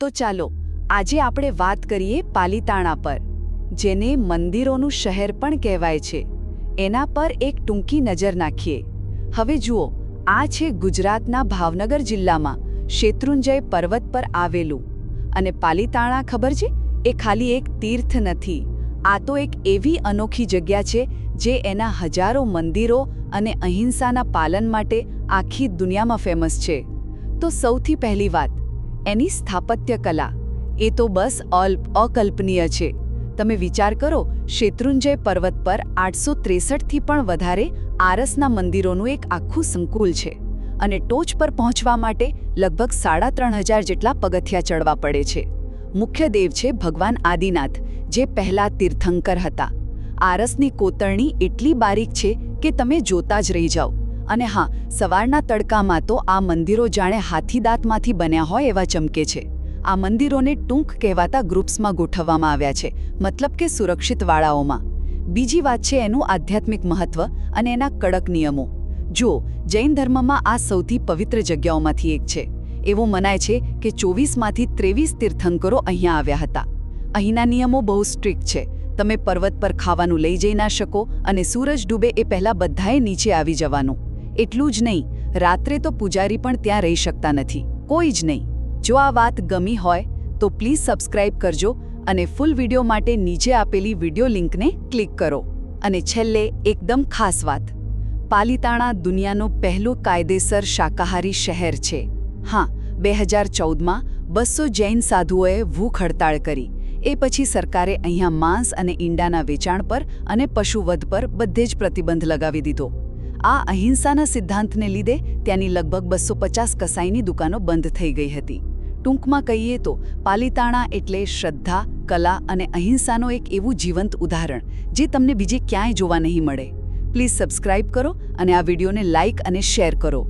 તો ચાલો, આજે આપણે વાત કરીએ પાલીતાણા પર, જેને મંદિરોનું શહેર પણ કહેવાય છે. એના પર એક ટૂંકી નજર નાખીએ. હવે જુઓ, આ છે ગુજરાતના ભાવનગર જિલ્લામાં શેત્રુંજય પર્વત પર આવેલું. અને પાલીતાણા ખબર છે? એ ખાલી એક તીર્થ નથી. આ તો એક એવી અનોખી જગ્યા છે જે એના હજારો મંદિરો અને અહિંસાના પાલન માટે આખી દુનિયામાં ફેમસ છે. તો સૌથી પહેલી વાત એની સ્થાપત્ય કલા. એ તો બસ અલ્પ અકલ્પનીય છે. તમે વિચાર કરો, શેત્રુંજય પર્વત પર આઠસો ત્રેસઠથી પણ વધારે આરસના મંદિરોનું એક આખું સંકુલ છે અને ટોચ પર પહોંચવા માટે લગભગ સાડા ત્રણ હજાર જેટલા પગથિયા ચડવા પડે છે. મુખ્ય દેવ છે ભગવાન આદિનાથ, જે પહેલા તીર્થંકર હતા. આરસની કોતરણી એટલી બારીક છે કે તમે જોતા જ રહી જાઓ. અને હા, સવારના તડકામાં તો આ મંદિરો જાણે હાથીદાંતમાંથી બન્યા હોય એવા ચમકે છે. આ મંદિરોને ટૂંક કહેવાતા ગ્રુપ્સમાં ગોઠવવામાં આવ્યા છે, મતલબ કે સુરક્ષિત વાળાઓમાં. બીજી વાત છે એનું આધ્યાત્મિક મહત્વ અને એના કડક નિયમો. જો જૈન ધર્મમાં આ સૌથી પવિત્ર જગ્યાઓમાંથી એક છે. એવું મનાય છે કે ચોવીસમાંથી ત્રેવીસ તીર્થંકરો અહીંયા આવ્યા હતા. અહીંના નિયમો બહુ સ્ટ્રિક્ટ છે. તમે પર્વત પર ખાવાનું લઈ જઈ ના શકો અને સૂરજ ડૂબે એ પહેલાં બધાએ નીચે આવી જવાનું. એટલું જ નહીં, રાત્રે તો પૂજારી પણ ત્યાં રહી શકતા નથી. કોઈ જ નહીં. જો આ વાત ગમી હોય, તો પ્લીઝ સબસ્ક્રાઇબ કરજો અને ફૂલ વીડિયો માટે નીચે આપેલી વિડિયો લિંકને ક્લિક કરો. અને છેલ્લે એકદમ ખાસ વાત. પાલિતાણા દુનિયાનું પહેલું કાયદેસર શાકાહારી શહેર છે. હા, બે હજાર ચૌદમાં બસો જૈન સાધુઓએ ભૂખ હડતાળ કરી. એ પછી સરકારે અહીંયા માંસ અને ઈંડાના વેચાણ પર અને પશુવધ પર બધે જ પ્રતિબંધ લગાવી દીધો. આ અહિંસાના સિદ્ધાંતને લીધે ત્યાંની લગભગ બસો પચાસ કસાઈની દુકાનો બંધ થઈ ગઈ હતી. ટૂંકમાં કહીએ તો પાલિતાણા એટલે શ્રદ્ધા, કલા અને અહિંસાનો એક એવું જીવંત ઉદાહરણ, જે તમને બીજે ક્યાંય જોવા નહીં મળે. પ્લીઝ સબસ્ક્રાઇબ કરો અને આ વિડીયોને લાઇક અને શેર કરો.